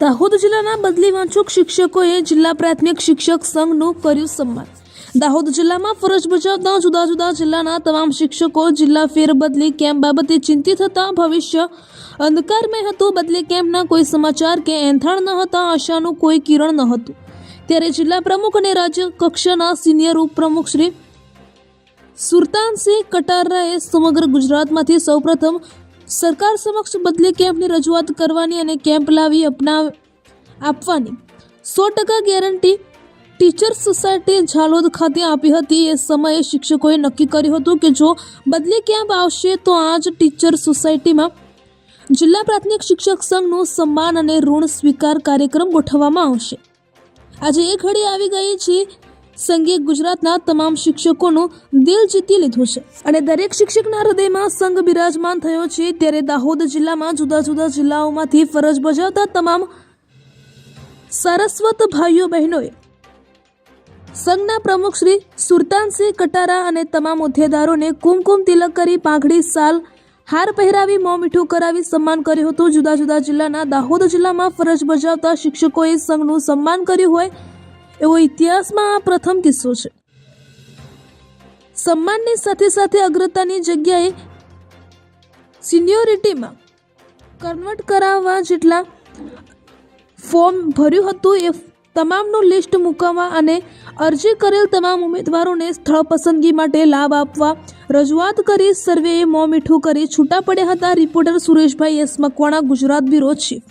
દાહોદ જિલ્લાના બદલી વાંચુક શિક્ષકોએ જિલ્લા પ્રાથમિક શિક્ષક સંઘનું કર્યું સન્માન. દાહોદ જિલ્લામાં ફરજ બજાવતા જુદા જુદા જિલ્લાના તમામ શિક્ષકો જિલ્લા ફેરબદલી કેમ્પ બાબતે ચિંતિત હતા. ભવિષ્ય અંધકારમય હતું. બદલી કેમ્પના કોઈ સમાચાર કે એંધાણ ન હતા. આશાનું કોઈ કિરણ ન હતું. ત્યારે જિલ્લા પ્રમુખ અને રાજ્ય કક્ષાના સિનિયર ઉપપ્રમુખ શ્રી સુરતાનસિંહ કટારાએ સમગ્ર ગુજરાતમાંથી સૌપ્રથમ સરકાર સમક્ષ બદલી કેમ્પની રજૂઆત કરવાની અને કેમ્પ લાવી અપનાવ, આપવાની. સો ટકા ગેરંટી ટીચર્સ સોસાયટી ઝાલોદ ખાતે આપી હતી. એ સમયે શિક્ષકોએ નક્કી કર્યું હતું કે જો બદલી કેમ્પ આવશે તો આ જ ટીચર સોસાયટીમાં જિલ્લા પ્રાથમિક શિક્ષક સંઘનું સન્માન અને ઋણ સ્વીકાર કાર્યક્રમ ગોઠવવામાં આવશે. આજે એ ઘડી આવી ગઈ છે સંઘે ગુજરાતના તમામ શિક્ષકોનું દિલ જીતી લીધું છે. અને દરેક શિક્ષકના હૃદયમાં સંઘ બિરાજમાન થયો છે, ત્યારે દાહોદ જિલ્લામાં જુદા જુદા જિલ્લાઓમાંથી ફરજ બજાવતા તમામ સરસ્વત ભાઈઓ બહેનોએ સંઘના પ્રમુખ શ્રી સુરતાનસિંહ કટારા અને તમામ હોદ્દેદારોને કુમકુમ તિલક કરી પાંખડી સાલ હાર પહેરાવી મોં મીઠું કરાવી સન્માન કર્યું હતું. જુદા જુદા જિલ્લાના દાહોદ જિલ્લામાં ફરજ બજાવતા શિક્ષકોએ સંઘનું સન્માન કર્યું હોય એવો ઇતિહાસમાં આ પ્રથમ કિસ્સો છે. સન્માનની સાથે સાથે અગ્રતાની જગ્યાએ સિનિયોરિટીમાં કન્વર્ટ કરાવવા જેટલા ફોર્મ ભર્યું હતું એ તમામનું લિસ્ટ મૂકવા અને અરજી કરેલ તમામ ઉમેદવારોને સ્થળ પસંદગી માટે લાભ આપવા રજૂઆત કરી સર્વેએ મોં મીઠું કરી છૂટા પડ્યા હતા. Reporter Sureshbhai S Makwana, Gujarat bureau chief.